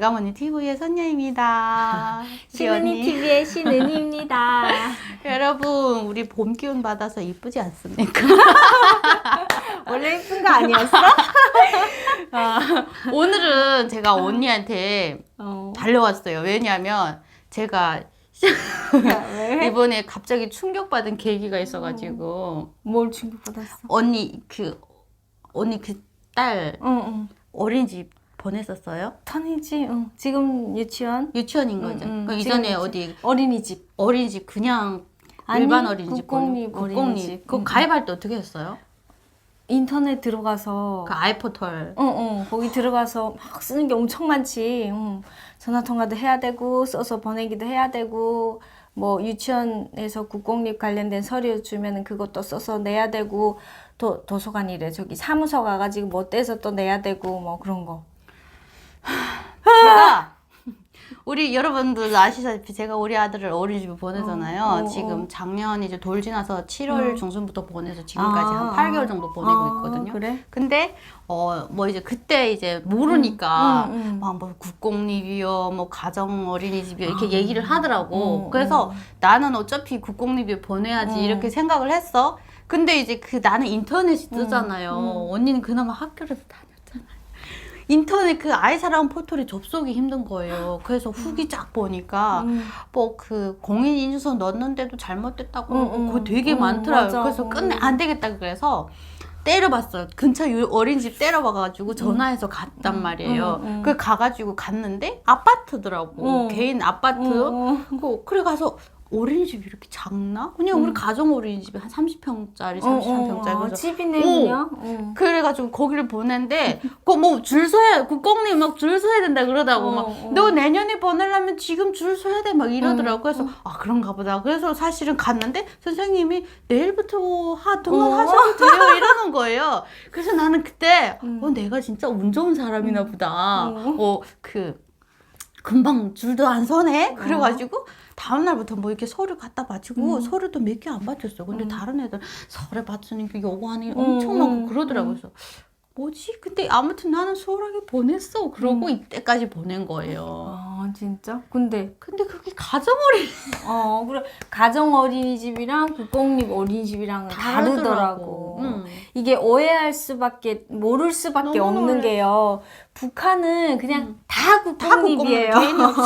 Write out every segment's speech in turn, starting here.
대가머니 TV의 선녀입니다. 언니. TV의 신은이입니다. 여러분, 우리 봄 기운 받아서 이쁘지 않습니까? 원래 예쁜 거 아니었어? 아, 오늘은 제가 언니한테 어. 달려왔어요. 왜냐면 제가 왜? 이번에 갑자기 충격받은 계기가 있어가지고 뭘 충격받았어? 언니 그 언니 그딸 응, 응. 어린이집 보냈었어요? 턴이지. 응. 지금 유치원 유치원인 거죠. 응, 응. 그 이전에 어디 어린이집. 어린이집 그냥 아니, 일반 어린이집 국공립 보내- 어린이집. 그거 응. 가입할 때 어떻게 했어요? 인터넷 들어가서 그 아이포털 응, 응. 거기 들어가서 막 쓰는 게 엄청 많지. 응. 전화 통화도 해야 되고 써서 보내기도 해야 되고 뭐 유치원에서 국공립 관련된 서류 주면은 그것도 써서 내야 되고 도, 도서관이래 저기 사무소 가가지고 뭐 떼서 또 내야 되고 뭐 그런 거. 제가 우리 여러분들 아시다시피 제가 우리 아들을 어린이집에 보내잖아요. 어, 어, 지금 어. 작년 이제 돌 지나서 7월 음. 중순부터 보내서 지금까지 아, 한 8개월 정도 보내고 아, 있거든요. 그래? 근데 어 뭐 이제 그때 이제 모르니까 음, 음. 막뭐 국공립이요, 뭐 가정 어린이집이요 이렇게 아. 얘기를 하더라고. 음, 그래서 나는 어차피 국공립에 보내야지 음. 이렇게 생각을 했어. 근데 이제 그 나는 인터넷이 뜨잖아요. 음. 언니는 그나마 학교를 다녔잖아요. 인터넷 그 아이사랑 포털에 접속이 힘든 거예요. 그래서 후기 쫙 보니까 음. 뭐그 공인 인증서 넣었는데도 잘못됐다고 음, 음. 그거 되게 음, 많더라고요. 맞아. 그래서 음. 끝내 안 되겠다 그래서 때려봤어요. 근처 유- 어린이집 때려봐가지고 전화해서 갔단 말이에요. 음, 음. 그 가가지고 갔는데 아파트더라고. 음. 개인 아파트. 음, 그 그래 가서 어린이집이 이렇게 작나? 그냥 우리 가정 어린이집이 한 30평짜리, 33평짜리. 아, 그래서 집이네 오. 그냥. 응. 그래가지고 거기를 보냈는데 그뭐줄 서야 국공립 막줄 서야 된다 그러다고 어, 막 어. 너 내년에 보내려면 지금 줄 서야 돼 막 이러더라고 음, 그래서 아 그런가 보다 그래서 사실은 갔는데 선생님이 내일부터 하 등록하셔도 돼요 이러는 거예요 그래서 나는 그때 음. 어 내가 진짜 운 좋은 사람이나 보다 음. 어 그 금방 줄도 안 서네 그래가지고 다음 날부터 뭐 이렇게 서류 갖다 바치고 음. 서류도 몇 개 안 바쳤어. 근데 음. 다른 애들 서류 바치니까 요구하는 게 음, 엄청 많고 음, 그러더라고요. 그래서 뭐지? 근데 아무튼 나는 수월하게 보냈어. 그러고 음. 이때까지 보낸 거예요. 아 진짜? 근데 근데 그게 가정어린 어 그래 가정 어린이집이랑 국공립 어린이집이랑은 다르더라고. 다르더라고. 음. 이게 오해할 수밖에 모를 수밖에 너무 없는 놀래. 게요. 북한은 그냥 음. 다 다 국공립이에요. 국공립 개인이 없어.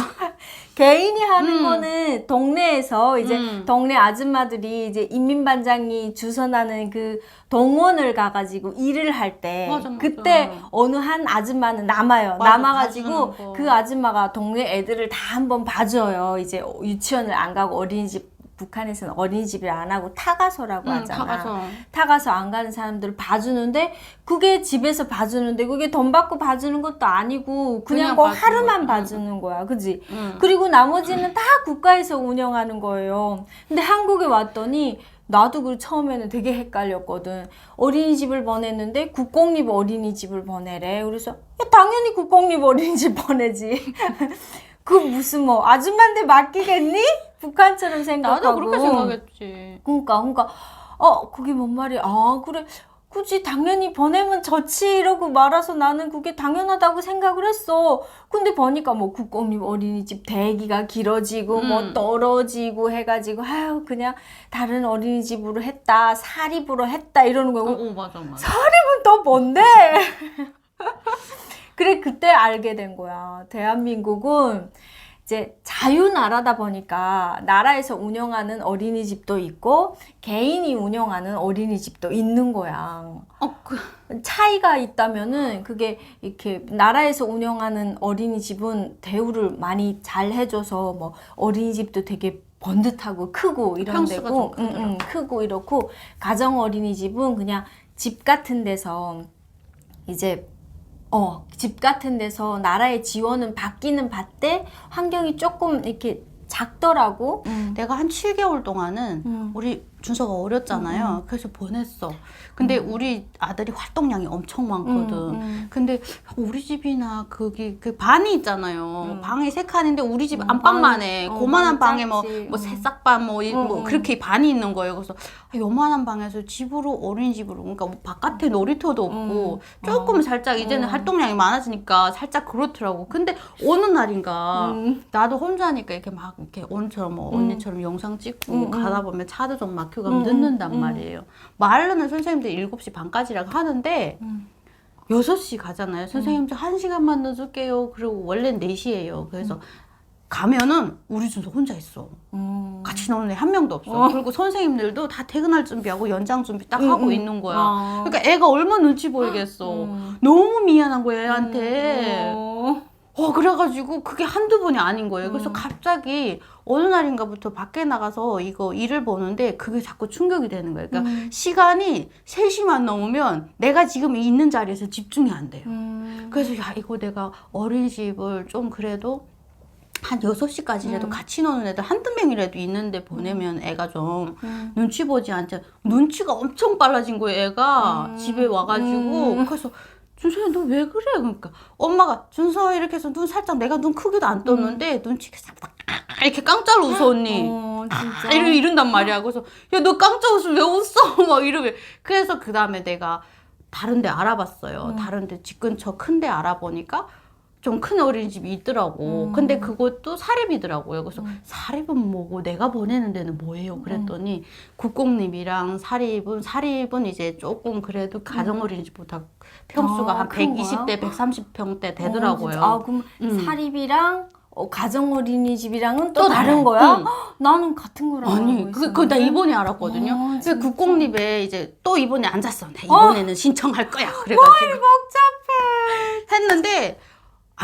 개인이 하는 음. 거는 동네에서 이제 음. 동네 아줌마들이 이제 인민반장이 주선하는 그 동원을 가가지고 일을 할 때. 그때 어느 한 아줌마는 남아요. 맞아, 남아가지고. 그 아줌마가 동네 애들을 다 한번 봐줘요. 이제 유치원을 안 가고 어린이집 북한에서는 어린이집을 안 하고 타가서라고 응, 하잖아. 타가서. 타가서 안 가는 사람들을 봐주는데 그게 집에서 봐주는데 그게 돈 받고 봐주는 것도 아니고 그냥, 그냥 그 하루만 거지. 봐주는 거야 그지 응. 그리고 나머지는 다 국가에서 운영하는 거예요 근데 한국에 왔더니 나도 그 처음에는 되게 헷갈렸거든 어린이집을 보냈는데 국공립 어린이집을 보내래 그래서 야, 당연히 국공립 어린이집 보내지 그 무슨 뭐 아줌마한테 맡기겠니? 북한처럼 생각하고 나도 그렇게 생각했지. 그러니까 그러니까 어 그게 뭔 말이야 아 그래 굳이 당연히 보내면 좋지 이러고 말아서 나는 그게 당연하다고 생각을 했어 근데 보니까 뭐 국공립 어린이집 대기가 길어지고 뭐 음. 떨어지고 해가지고 아유 그냥 다른 어린이집으로 했다 사립으로 했다 이러는 거야 어, 어 맞아 맞아. 사립은 또 뭔데 그래 그때 알게 된 거야 대한민국은 이제 자유나라다 보니까 나라에서 운영하는 어린이집도 있고 개인이 운영하는 어린이집도 있는 거야. 어, 그, 차이가 있다면은 그게 이렇게 나라에서 운영하는 어린이집은 대우를 많이 잘 해줘서 뭐 어린이집도 되게 번듯하고 크고 이런 데고. 응, 응, 크고 이렇고 가정 어린이집은 그냥 집 같은 데서 이제 어, 집 같은 데서 나라의 지원은 받기는 받되 환경이 조금 이렇게 작더라고. 음. 내가 한 7개월 동안은 음. 우리 준서가 어렸잖아요. 그래서 보냈어. 근데 우리 아들이 활동량이 엄청 많거든. 음, 음. 근데 우리 집이나 거기 그 방이 있잖아요. 음. 방이 세 칸인데 우리 집 음, 안방만 방- 해. 어, 고만한 방에 뭐, 작지. 뭐 음. 새싹반 뭐, 이- 뭐 음, 음. 그렇게 반이 있는 거예요. 그래서 아, 요만한 방에서 집으로 어린이집으로 그러니까 뭐 바깥에 놀이터도 없고 음. 조금 살짝 이제는 음. 활동량이 많아지니까 살짝 그렇더라고. 근데 어느 날인가 음. 나도 혼자니까 이렇게 막 이렇게 언니처럼 뭐 음. 언니처럼 영상 찍고 음, 음. 가다 보면 차도 좀 막 히고 음, 하면 늦는단 음. 말이에요. 말로는 선생님들 7시 반까지라고 하는데 음. 6시 가잖아요. 선생님 저 1시간만 늦을게요. 그리고 원래는 4시예요. 그래서 가면은 우리 준서 혼자 있어. 음. 같이 노는 애 한 명도 없어. 어. 그리고 선생님들도 다 퇴근할 준비하고 연장 준비 딱 음, 하고 음. 있는 거야. 어. 그러니까 애가 얼마나 눈치 보이겠어. 음. 너무 미안한 거야, 애한테. 어. 어, 그래가지고 그게 한두 번이 아닌 거예요. 그래서 음. 갑자기 어느 날인가부터 밖에 나가서 이거 일을 보는데 그게 자꾸 충격이 되는 거예요. 그러니까 음. 시간이 3시만 넘으면 내가 지금 있는 자리에서 집중이 안 돼요. 음. 그래서 야, 이거 내가 어린이집을 좀 그래도 한 6시까지라도 음. 같이 노는 애들 한두 명이라도 있는데 보내면 애가 좀 음. 눈치 보지 않지. 눈치가 엄청 빨라진 거예요, 애가. 음. 집에 와가지고. 음. 그래서 준서야, 너 왜 그래? 그러니까 엄마가 준서 이렇게 해서 눈 살짝 내가 눈 크기도 안 떴는데 눈치가 살짝 이렇게 깡짤 웃어, 언니. 음. 어, 진짜. 아, 이러, 이런단 말이야. 그래서, 야, 너 깜짝 웃어. 왜 웃어? 막 이러면. 그래서 그 다음에 내가 다른 데 알아봤어요. 음. 다른 데 집 근처 큰데 알아보니까 좀 큰 어린이집이 있더라고. 음. 근데 그것도 사립이더라고요. 그래서 음. 사립은 뭐고 내가 보내는 데는 뭐예요? 그랬더니 국공립이랑 사립은 사립은 이제 조금 그래도 가정 어린이집보다 평수가 아, 한큰 120대, 130평대 어, 되더라고요. 진짜. 아, 그럼 음. 사립이랑 어, 가정 어린이집이랑은 또, 또 다른. 거야? 응. 헉, 나는 같은 거라고 아니, 알고 그, 그나 있었는데. 이번에 알았거든요. 어, 그? 국공립에 이제 또 이번에 앉았어. 나 이번에는 신청할 거야. 그래가지고 복잡해.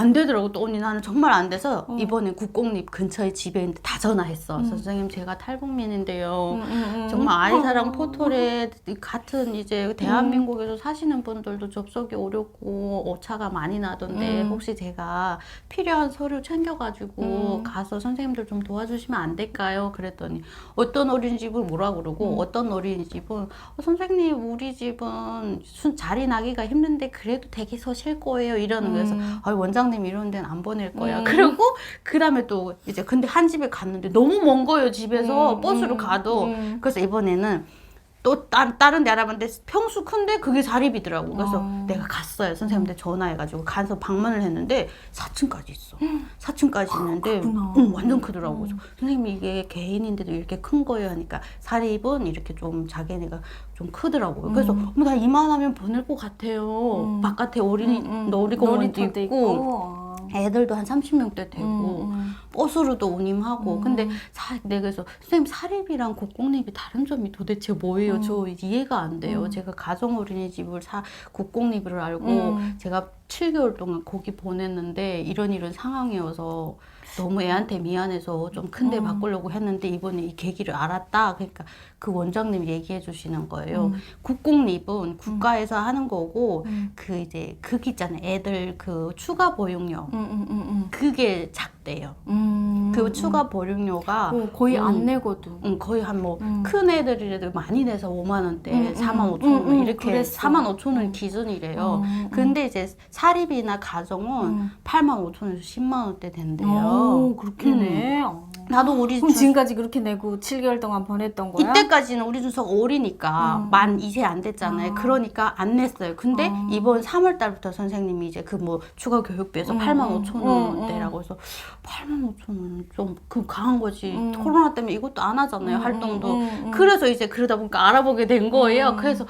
안 되더라고. 또 언니 나는 정말 안 돼서 어. 이번에 국공립 근처에 집에 있는데 다 전화했어. 음. 선생님 제가 탈북민인데요. 음, 음, 음. 정말 아이사랑 어. 포털에 같은 이제 대한민국에서 사시는 분들도 접속이 어렵고 오차가 많이 나던데 음. 혹시 제가 필요한 서류 챙겨가지고 음. 가서 선생님들 좀 도와주시면 안 될까요? 그랬더니 어떤 어린이집을 뭐라 그러고 음. 어떤 어린이집은 어, 선생님 우리 집은 순 자리 나기가 힘든데 그래도 댁에서 쉴 거예요 이러는 음. 아 원장 님 이런 데는 안 보낼 거야. 음. 그리고 그 다음에 또 이제 근데 한 집에 갔는데 너무 먼 거예요 집에서 음, 버스로 음, 가도 음. 그래서 이번에는 또 다른 다른 데 알아봤는데 평수 큰데 그게 사립이더라고. 그래서 어. 내가 갔어요 선생님한테 전화해가지고 가서 방문을 했는데 4층까지 있어. 4층까지 있는데 음. 크구나. 응, 완전 크더라고. 음. 선생님이 이게 개인인데도 이렇게 큰 거예요 하니까 사립은 이렇게 좀 자기네가 좀 크더라고요. 그래서 음. 어머 나 이만하면 보낼 것 같아요. 음. 바깥에 어린이 음, 음. 놀이공원도 놀이터도 있고. 아. 애들도 한 30명대 되고 음, 음. 버스로도 운임하고 음. 근데 사, 내가 그래서 선생님 사립이랑 국공립이 다른 점이 도대체 뭐예요? 음. 저 이해가 안 돼요. 음. 제가 가정 어린이집을 사 국공립을 알고 음. 제가 7개월 동안 거기 보냈는데 이런 이런 상황이어서 너무 애한테 미안해서 좀 큰데 음. 바꾸려고 했는데 이번에 이 계기를 알았다. 그러니까 그 원장님이 얘기해 주시는 거예요. 음. 국공립은 국가에서 하는 거고 음. 그 이제 그게 있잖아요. 애들 그 추가 보육료 음, 음, 음, 그게 작대요. 음. 그 음. 추가 보육료가 어, 거의 안 음. 내거든. 음, 거의 한뭐 음. 큰 애들이라도 많이 내서 5만 원대, 음, 음, 4만 5천 음, 원 음, 이렇게 그랬어. 4만 5천 원 음. 기준이래요. 음, 음. 근데 이제 사립이나 가정은 음. 8만 5천 원에서 10만 원대 된대요. 오, 그렇게 내. 어. 나도 우리 그럼 준- 지금까지 그렇게 내고 7개월 동안 보냈던 거야? 이때까지는 우리 준서가 어리니까 음. 만 2세 안 됐잖아요. 아. 그러니까 안 냈어요. 근데 아. 이번 3월 달부터 선생님이 이제 그 뭐 추가 교육비에서 음, 8만 음, 5천 음, 원대라고 해서 8만 5천 원은 좀그 강한 거지. 음. 코로나 때문에 이것도 안 하잖아요. 음, 활동도. 음, 음, 음. 그래서 이제 그러다 보니까 알아보게 된 거예요. 음. 그래서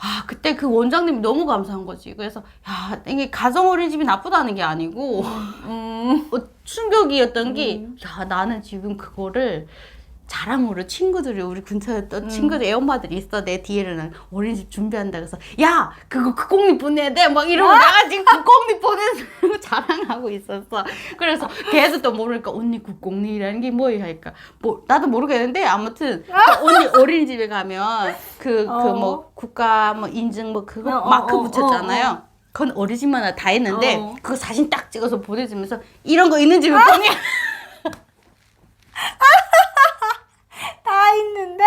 아 그때 그 원장님이 너무 감사한 거지. 그래서 야 이게 가정 어린이집이 나쁘다는 게 아니고 음. 어, 충격이었던 게, 음. 야, 나는 지금 그거를 자랑으로 친구들이, 우리 근처에 또 음. 친구들, 애엄마들이 있어. 내 뒤에는 어린이집 준비한다. 그래서, 야, 그거 국공립 보내야 돼. 막 이러고 내가 지금 국공립 보내는 자랑하고 있었어. 그래서 걔도 또 모르니까, 언니 국공립이라는 게 뭐예요? 하니까, 뭐, 나도 모르겠는데, 아무튼, 그 언니 어린이집에 가면, 그, 그 어. 뭐, 국가 뭐 인증 뭐 그거 어, 어, 마크 어, 붙였잖아요. 그건 어린이집마다 다 했는데, 어. 그거 사진 딱 찍어서 보내주면서 이런 거 있는 집에 보내. 다 있는데?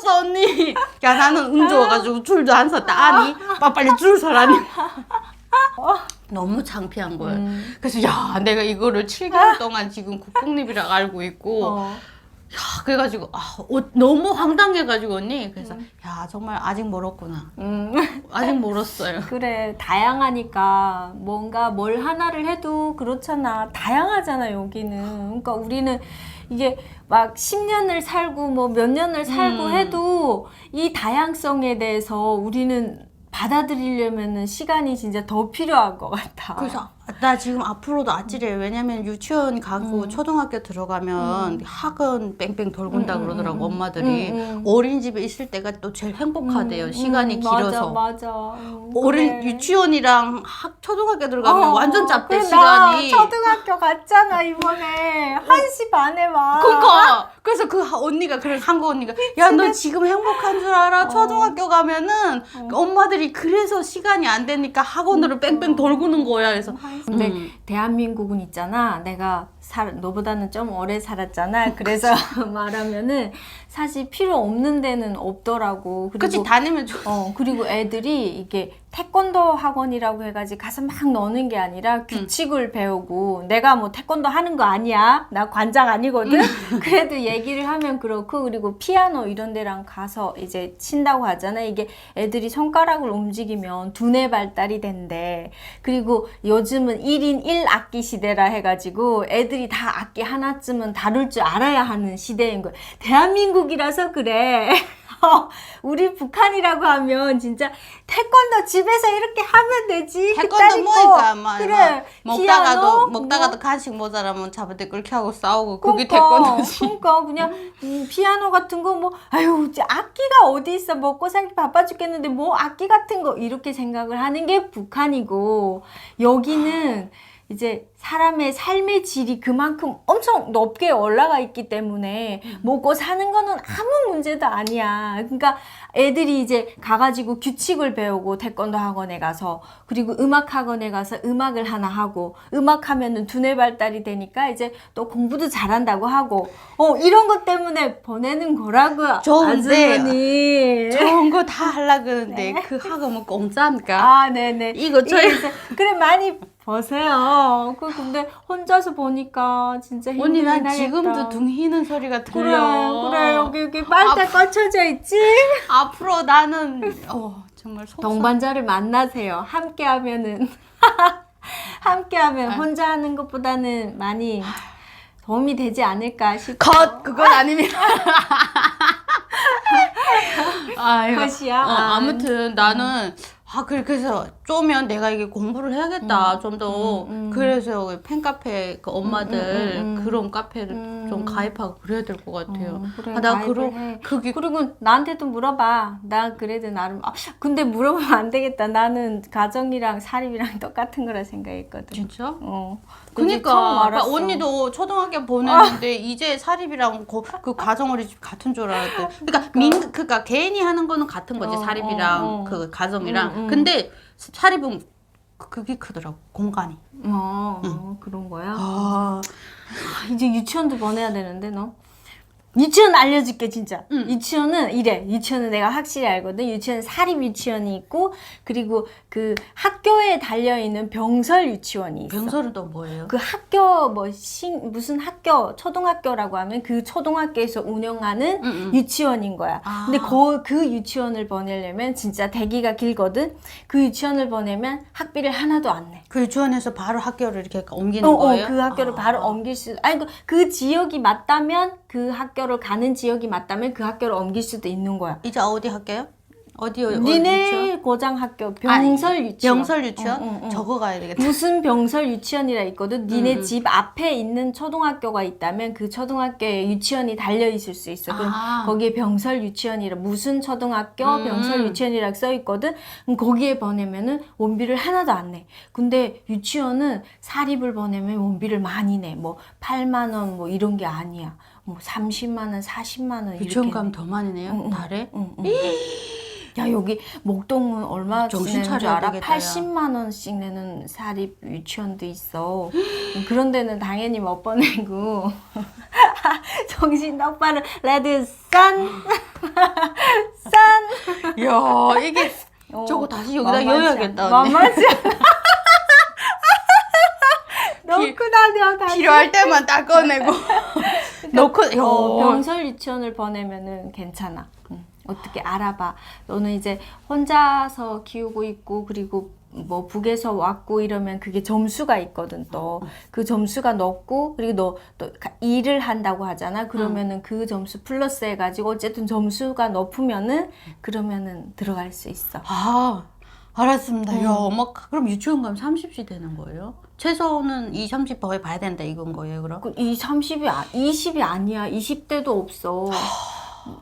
생겼어 언니. 야 나는 운 좋아가지고 줄도 안 섰다. 아니 빠- 빨리 줄 서라니. 너무 창피한 거예요. 음. 그래서 야 내가 이거를 7개월 동안 지금 국공립이라고 알고 있고 어. 야 그래가지고 아, 어, 너무 황당해가지고 언니 그래서 야 정말 아직 멀었구나. 음. 아직 멀었어요. 그래 다양하니까 뭔가 뭘 하나를 해도 그렇잖아 다양하잖아 여기는 그러니까 우리는 이게 막 10년을 살고 뭐 몇 년을 살고 음. 해도 이 다양성에 대해서 우리는 받아들이려면은 시간이 진짜 더 필요할 것 같아. 그래서 나 지금 앞으로도 아찔해. 왜냐면 유치원 가고 음. 초등학교 들어가면 학원 뺑뺑 돌군다 음, 음, 그러더라고 음, 엄마들이. 음, 음. 어린이집에 있을 때가 또 제일 행복하대요. 음, 시간이 음, 길어서. 맞아 맞아. 음, 어린 그래. 유치원이랑 학 초등학교 들어가면 어, 완전 짧대 그래, 시간이. 나 초등학교 갔잖아 이번에 1시 반에 와. 그러니까 그래서 그 하- 언니가 그래서 한국 언니가 야 너 지금 행복한 줄 알아? 어. 초등학교 가면은 엄마들이 그래서 시간이 안 되니까 학원으로 뺑뺑 돌구는 거야. 그래서 근데 음. 대한민국은 있잖아. 내가 살, 너보다는 좀 오래 살았잖아. 그래서 말하면은 사실 필요 없는 데는 없더라고. 그리고 그치 다니면 좋. 어, 그리고 애들이 이게 태권도 학원이라고 해가지고 가서 막 노는 게 아니라 규칙을 배우고 내가 뭐 태권도 하는 거 아니야. 나 관장 아니거든. 그래도 얘기를 하면 그렇고 그리고 피아노 이런 데랑 가서 이제 친다고 하잖아. 이게 애들이 손가락을 움직이면 두뇌 발달이 된대. 그리고 요즘은 1인 1악기 시대라 해가지고 애들이 다 악기 하나쯤은 다룰 줄 알아야 하는 시대인 거야. 대한민국이라서 그래. 어, 우리 북한이라고 하면 진짜 태권도 집에서 이렇게 하면 되지. 태권도 그따위고. 뭐니까 막 그래. 먹다가도 피아노, 먹다가도 뭐. 간식 모자라면 잡을 때 그렇게 하고 싸우고 그게 그러니까, 태권도지. 그러니까 그냥 음, 피아노 같은 거 뭐 아유 이제 악기가 어디 있어 먹고 살기 바빠 죽겠는데 뭐 악기 같은 거 이렇게 생각을 하는 게 북한이고 여기는 이제 사람의 삶의 질이 그만큼 엄청 높게 올라가 있기 때문에 먹고 사는 거는 아무 문제도 아니야. 그러니까 애들이 이제 가가지고 규칙을 배우고 태권도 학원에 가서 그리고 음악 학원에 가서 음악을 하나 하고 음악 하면은 두뇌 발달이 되니까 이제 또 공부도 잘한다고 하고 어 이런 것 때문에 보내는 거라고요. 좋은데, 아주머니. 좋은 거 다 하려 그러는데 그 학원은 공짜니까. 아, 네네. 이거 저희- 이게 이제- 그래 많이 보세요. 그 근데 혼자서 보니까 진짜 힘들긴 언니 난 하겠다. 지금도 둥 휘는 소리가 그래 들려. 그래 여기 여기 빨대 아, 꽂혀져 있지. 앞으로 나는 어 정말 속 동반자를 만나세요. 함께 하면은 함께 하면 아. 혼자 하는 것보다는 많이 도움이 되지 않을까 싶어. 컷 그건 아닙니다. 아이고. 컷이야? 어, 아. 아무튼 나는 아 그래 그래서 쪼면 내가 이게 공부를 해야겠다 좀더 음, 음. 그래서 그 팬카페 그 엄마들 음, 음, 음. 그런 카페를 음. 좀 가입하고 그래야 될 것 같아요. 어, 그래, 아, 나 해. 그게 그리고 나한테도 물어봐. 나 그래도 나름. 아, 근데 물어보면 안 되겠다. 나는 가정이랑 사립이랑 똑같은 거라 생각했거든. 진짜? 어. 그니까. 아. 언니도 초등학교 보냈는데 이제 사립이랑 고, 그 가정어린이집 같은 줄 알았대. 그러니까 민 그러니까 개인이 하는 거는 같은 거지 어, 사립이랑 어, 어. 그 가정이랑. 음, 음. 근데 사립은 그- 그게 크더라고 공간이. 어, 어, 그런 거야. 아 아, 이제 유치원도 보내야 되는데 너. 유치원 알려줄게 진짜. 응. 유치원은 이래. 유치원은 내가 확실히 알거든. 유치원 사립 유치원이 있고 그리고 그 학교에 달려 있는 병설 유치원이 있어. 병설은 또 뭐예요? 그 학교 뭐 신, 무슨 학교 초등학교라고 하면 그 초등학교에서 운영하는 응, 응. 유치원인 거야. 아. 근데 그, 그 유치원을 보내려면 진짜 대기가 길거든. 그 유치원을 보내면 학비를 하나도 안 내. 그 유치원에서 바로 학교를 이렇게 옮기는 어, 어, 거예요? 그 학교를 아. 바로 옮길 수, 아니, 그, 그 지역이 맞다면, 그 학교를 가는 지역이 맞다면 그 학교를 옮길 수도 있는 거야. 이제 어디 학교요? 어디 어디 유치원? 니네 고장 학교, 병설 유치원. 병설 유치원? 어, 어, 어. 저거 가야 되겠다. 무슨 병설 유치원이라 있거든. 니네 음. 집 앞에 있는 초등학교가 있다면 그 초등학교에 유치원이 달려 있을 수 있어. 그럼 아. 거기에 병설 유치원이라 무슨 초등학교 음. 병설 유치원이라 써 있거든. 그럼 거기에 보내면은 원비를 하나도 안 내. 근데 유치원은 사립을 보내면 원비를 많이 내. 뭐 8만 원 뭐 이런 게 아니야. 뭐 30만 원, 40만 원. 유치원 내. 가면 더 많이 내요? 응, 응. 달에? 응, 응. 야 여기 목동은 얼마 정신 내는 줄 차려야 알아? 되겠다, 야. 80만 원씩 내는 사립 유치원도 있어. 그런 데는 당연히 못 보내고 정신 똑바로 레드 선 싼. 야 이게 어, 저거 다시 여기다 만만치 넣어야겠다, 않아. 언니. 만만치 않아. 넣고 다녀 다시. 필요할 때만 딱 꺼내고 넣고 어, 어, 병설 유치원을 보내면은 괜찮아. 응. 어떻게 알아봐. 너는 이제 혼자서 키우고 있고 그리고 뭐 북에서 왔고 이러면 그게 점수가 있거든 또. 그 점수가 높고 그리고 너 또 일을 한다고 하잖아. 그러면은 그 점수 플러스 해가지고 어쨌든 점수가 높으면은 그러면은 들어갈 수 있어. 아 알았습니다. 음. 야 엄마 그럼 유치원 가면 30이 되는 거예요? 최소는 2, 30 거의 봐야 된다 이건 거예요 그럼? 그 이 30이 아, 20이 아니야 20대도 없어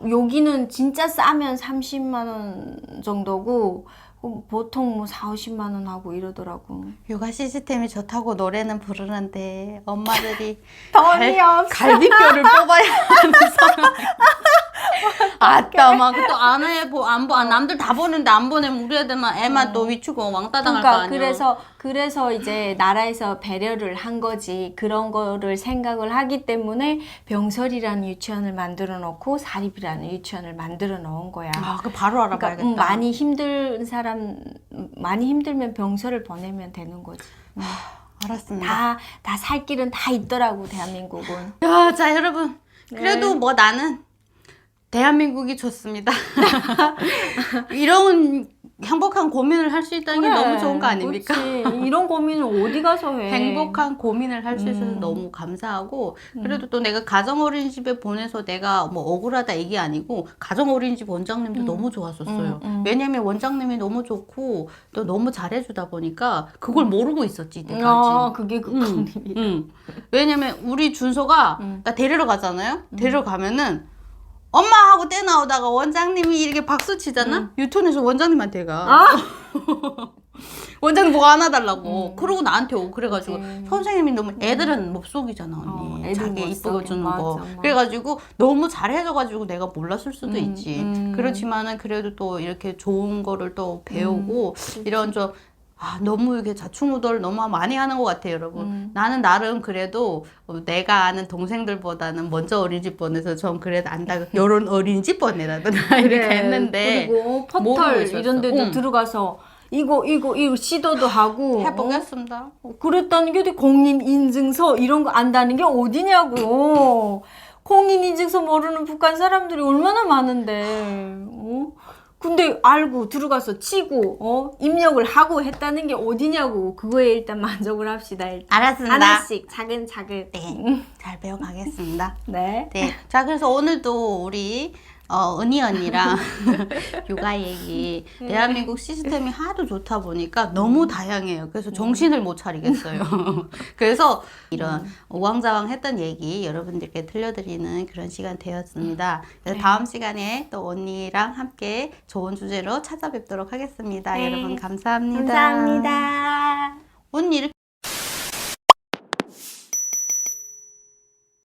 여기는 진짜 싸면 30만 원 정도고 어, 보통 뭐 4, 50만 원 하고 이러더라고 육아 시스템이 좋다고 노래는 부르는데 엄마들이 돈이 갈- 없어. 갈비뼈를 뽑아야 하는 상황. 아따 막또안 해, 보, 안 보, 아, 남들 다 보는데 안 보내면 우리 애들만 애만 또 위축고 왕따 당할 거 그러니까 아니야. 그래서 그래서 이제 나라에서 배려를 한 거지 그런 거를 생각을 하기 때문에 병설이라는 유치원을 만들어 놓고 사립이라는 유치원을 만들어 놓은 거야. 아, 그 바로 그러니까 알아봐야겠다. 음, 많이 힘든 사람 음, 많이 힘들면 병설을 보내면 되는 거지. 음. 알았습니다. 다 다 살 길은 다 있더라고 대한민국은. 야, 자 여러분. 그래도 네. 뭐 나는 대한민국이 좋습니다. 이런 행복한 고민을 할 수 있다는 게 너무 좋은 거 아닙니까? 그렇지. 이런 고민을 어디 가서 해? 행복한 고민을 할 수 있어서 음. 너무 감사하고 그래도 또 내가 가정 어린이집에 보내서 내가 뭐 억울하다 이게 아니고 가정 어린이집 원장님도 너무 좋았었어요. 음, 음. 왜냐면 원장님이 너무 좋고 또 너무 잘해주다 보니까 그걸 모르고 있었지 이때까지. 아, 그게 그 응, 강림이. 응. 왜냐면 우리 준서가 음. 나 데리러 가잖아요. 데리러 가면은 엄마하고 떼 나오다가 원장님이 이렇게 박수 치잖아. 유턴에서 원장님한테 가. 음. 아, 원장님 뭐 안아달라고. 그러고 나한테 오고 그래가지고 음. 그치. 선생님이 너무 애들은 몹속이잖아 언니. 어, 애들 자기 속여. 주는 맞아, 거. 맞아. 그래가지고 너무 잘해줘가지고 내가 몰랐을 수도 음, 있지. 음. 그렇지만은 그래도 또 이렇게 좋은 거를 또 배우고 음, 이런 좀 아, 너무 이렇게 자충우돌 너무 많이 하는 것 같아요, 여러분. 음. 나는 나름 그래도 어, 내가 아는 동생들보다는 먼저 어린이집 보내서 전 그래도 안다. 요런 어린이집 보내라더나 이렇게 그래. 했는데 그리고 포털. 이런 데도 응. 들어가서 이거 이거 이거 시도도 하고 해보겠습니다. 어? 그랬다는 게 공인 인증서 이런 거 안다는 게 어디냐고 공인 인증서 모르는 북한 사람들이 얼마나 많은데 어? 근데 알고 들어가서 치고 어? 입력을 하고 했다는 게 어디냐고 그거에 일단 만족을 합시다 일단 알았습니다. 하나씩 차근차근 네, 잘 배워가겠습니다. 네. 네, 자 그래서 오늘도 우리 어, 은희 언니랑 육아 얘기 대한민국 시스템이 하도 좋다 보니까 너무 다양해요. 그래서 정신을 못 차리겠어요. 그래서 이런 우왕좌왕 했던 얘기 여러분들께 들려드리는 그런 시간 되었습니다. 그래서 다음 시간에 또 언니랑 함께 좋은 주제로 찾아뵙도록 하겠습니다. 네. 여러분 감사합니다. 감사합니다. 언니 이렇게